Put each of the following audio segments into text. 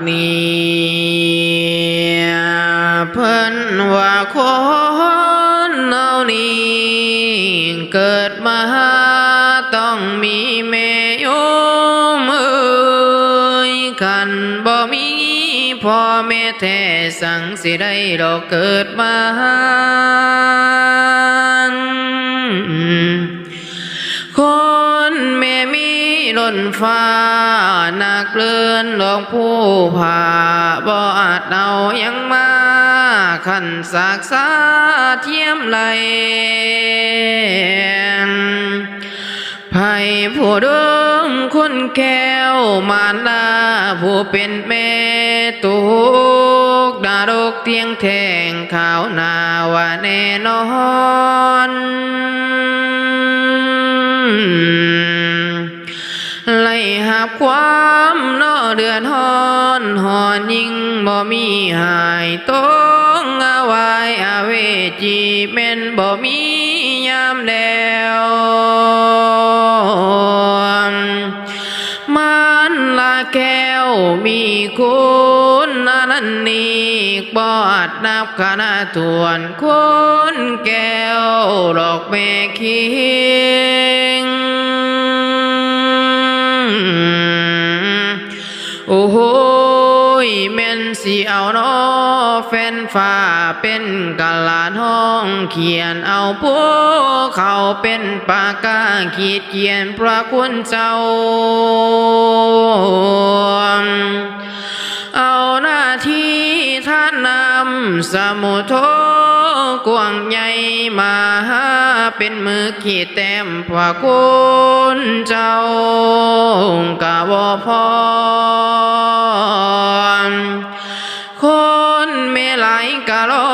มาดนี้เพิ่นว่าคนเอานี้เกิดมาต้องมีแม่ยมเอ้ยคันบ่มีพ่อแม่แท้สังสิได้ดอกเกิดมาคน ล้นฟ้าหนักเลื่อนดอกผู้ผ่าบ่อาจเอายังมาขันสากษาเทียมไหลไผ่ผู้เดิงคนแก้วมารดาผู้เป็นแม่ตุกดารกเตียงแทงข่าวนาว่าแน่นอน ความนอเดือนหอนหอนยิ่งบ่มีหายต้องอาไวายอาเวจีแม่นบ่มียามแดวมันละแก้วมีคุณนันนี้บอดนับคณะทวนคนแก้วดอกเมคิง โอ้โหยแม่นสิเอาเนอแฟนฟ้าเป็นกะลาห้องเขียนเอาพวกเขาเป็นปากกาขีดเขียนพระคุณเจ้า เอาหน้าที่ท่านนำสมุทโธกวางใหญ่มาหาเป็นมือขีดแต้มพระคุณเจ้ากะวพรคนเมลายกะลอ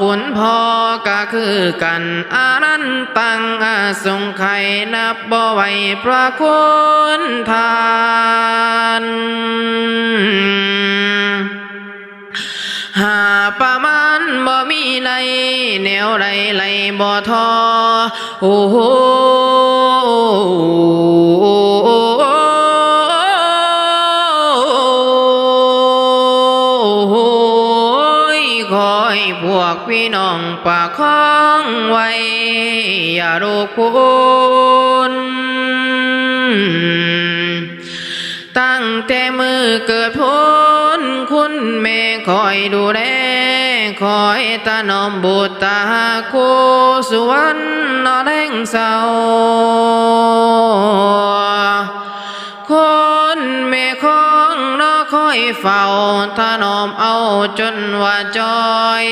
ขุนพอก็คือกันอานันตังอาสงไขนับบ่ไหวพระคุณทาน หาประมาณบ่มีในแนวใดไหลบ่ทอโอ้โหพวกพี่น้องปากข้องไว้ อย่ารูคุณตั้งแต่มือเกิดพ้ แม่คอยดูแลคอยตานอมบุตรตาคูสุวรรค์นอแดงเศร้าคนแม่ของนอคอยเฝ้าถนอมเอาจนว่าจอย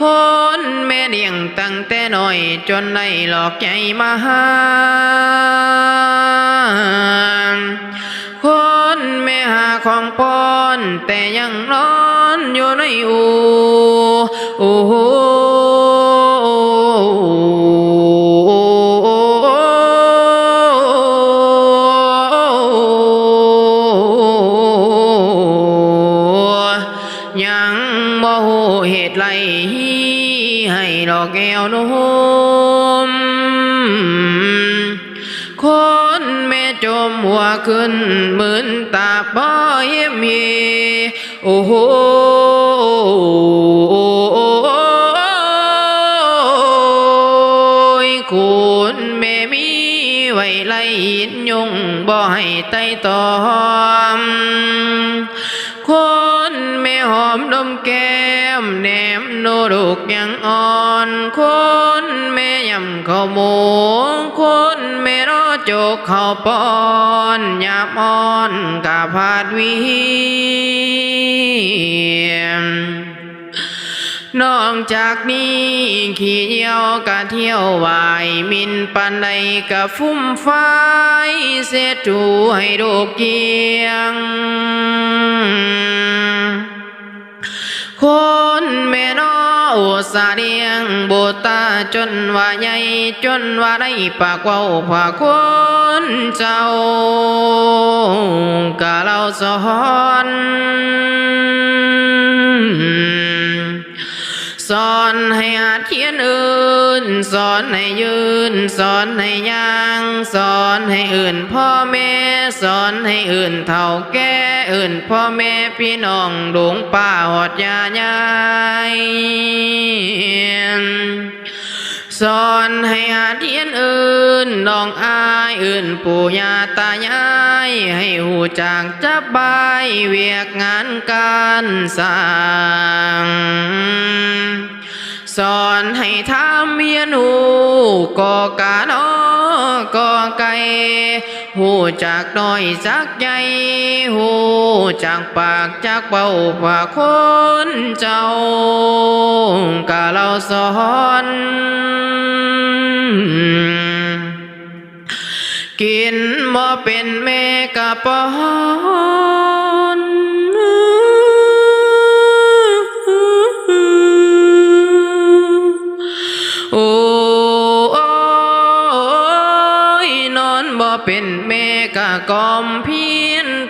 คนแม่เลี้ยงตั้งแต่น้อยจนได้หลอกใจมาหาคนแม่หาของปอ แต่ยังนอนอยู่ในอูโอ้โหยังบ่หูเหตุไรให้ดอกแก้วนุ่มคนแม่จม หัวขึ้นเหมือนตาป้อยมี โอ้โหคุณแม่มีไว้ไล่ยินยงบ่ให้ไต่ตอมคนแม่หอมนมแก้มแหนมโนดุกยังอ่อน คนแม่ยำข้าวหมูคนแม่รอ จกข้าปอนยาบอ่อนกาพาดวียมนอกจากนี้ขี่เยี่ยวกะเที่ยววายมินปันใดกะฟุ้มไฟเสยจูให้ดูกเกียง คนแม่น้อง อุตสาเรียงบุตาจนว่าใหญ่จนว่าได้ปากเว้าผาคนเจ้ากะเราสอน สอนให้อาเขียนอื่น สอนให้ยืน สอนให้ย่าง สอนให้อื่นพ่อแม่ สอนให้อื่นเท่าแก่อื่นพ่อแม่พี่น้องดวงป้าหอดยายายสอนให้อาเทียนอื่นน้องอายอื่นปู่ย่าตายาย ให้หูจางจับบายเวียกงานการสา อนให้ทำเวียนูก่อกาดอกอไก่หูจากน้อยจากใหญ่หูจากปากจากเบาฝากคนเจ้ากะเราสอนกินบ่เป็นแม่กะปอน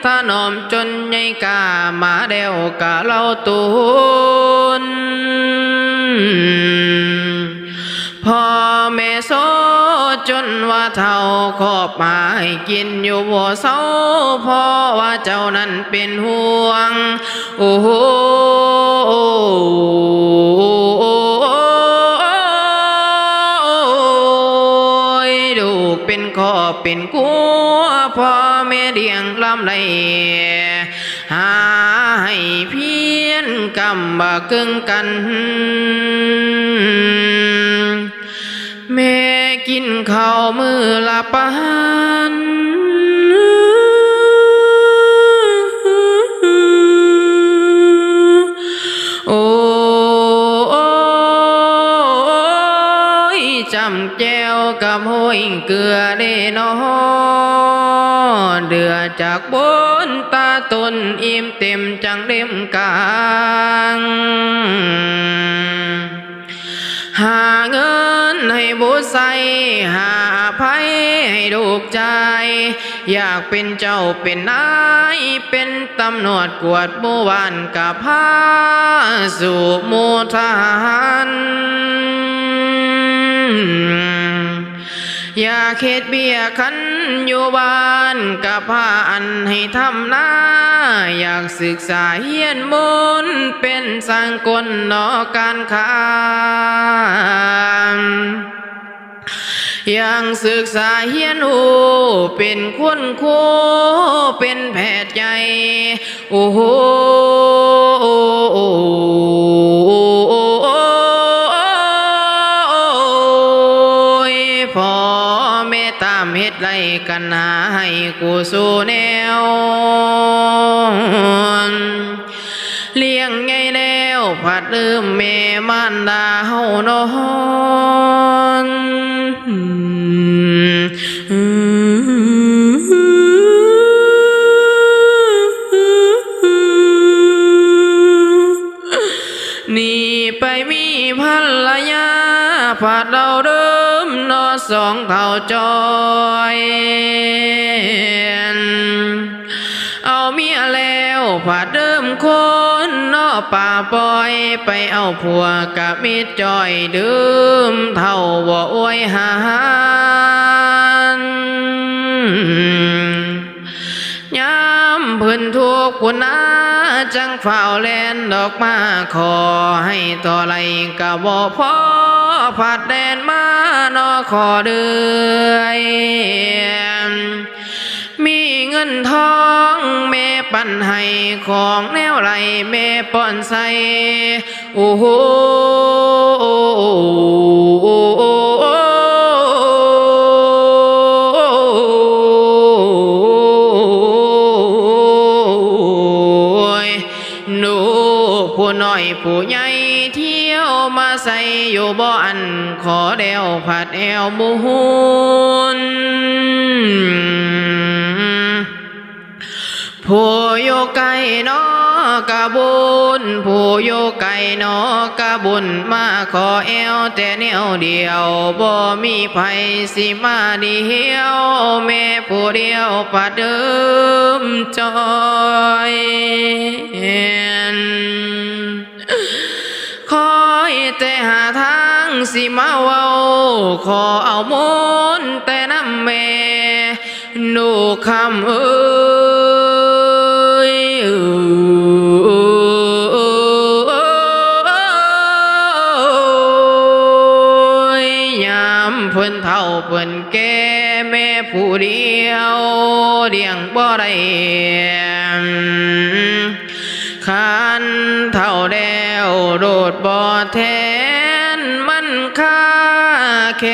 ถ้านอมจนใหญ่กามาเดวกะเล่าตุนพ่อแม่โซจนว่าเท่าขอบหมาให้กินอยู่บ่เศร้าพราะว่าเจ้านั้นเป็นห่วง โอ้โหลูกเป็นขอบเป็นกัวพ่อ เดียงลำไรหาให้เพียนกำบะกึ่งกันแม่กินข้าวมือละปานโอ้ยจำแจวกับห้อยเกลือได้ จากบนตาตนอิ่มเต็มจังเล่มกลางหาเงินให้บุตรใสหาภัยให้ดูกใจ อยากเป็นเจ้าเป็นนาย เป็นตำรวจกวดหมู่บ้านกับพาสู่หมู่ทหาร อยากเขตเบียคันอยู่บ้านกับพาอันให้ทำหน้า อยากศึกษาเฮียนมนเป็นสังกลนอการค้ายังศึกษาเฮียนหูเป็นคนครูเป็นแพทย์ใหญ่โอ้โห สู้แนว เลี้ยงไงแล้วผัดลืมแม่มันดาเฮานอนนี่ไปมีภรรยาผัดเราเดิมนอสองเท่าจอย คนนอป่าป่อยไปเอาผัวกับมิดจอยดื่มเท่าบ่อวยหานยามเพื้นทุกข์คุณนาจังเฝ้าแลนดอกมาขอให้ต่อไรกะบ่พอผัดแดนมานอขอเดือย เงินทองแม่ปันให้ของแนวไรแม่ป้อนใส่โอ้โหหนูผู้น้อยผู้ใหญ่เที่ยวมาใส่อยู่บ่อันขอเดวผัดแอวบุหุน ผู้อยู่ไกลนอกะบุญผู้อยู่ไกลนอกะบุญมาขอแอวแต่แนวเดียวบ่มีไผสิมาเดียวแม่ผู้เดียวปัดเดิมจอยคอยแต่หาทางสิมาเว้าขอเอามนแต่น้ำแม่หนูคำเอ้ ยยามเพิ่นเฒ่าเพิ่นแก่แม่ผู้เดียวเลี้ยงบ่ได้ขันเท่าแล้วโดดบ่อแทนมันค่าแค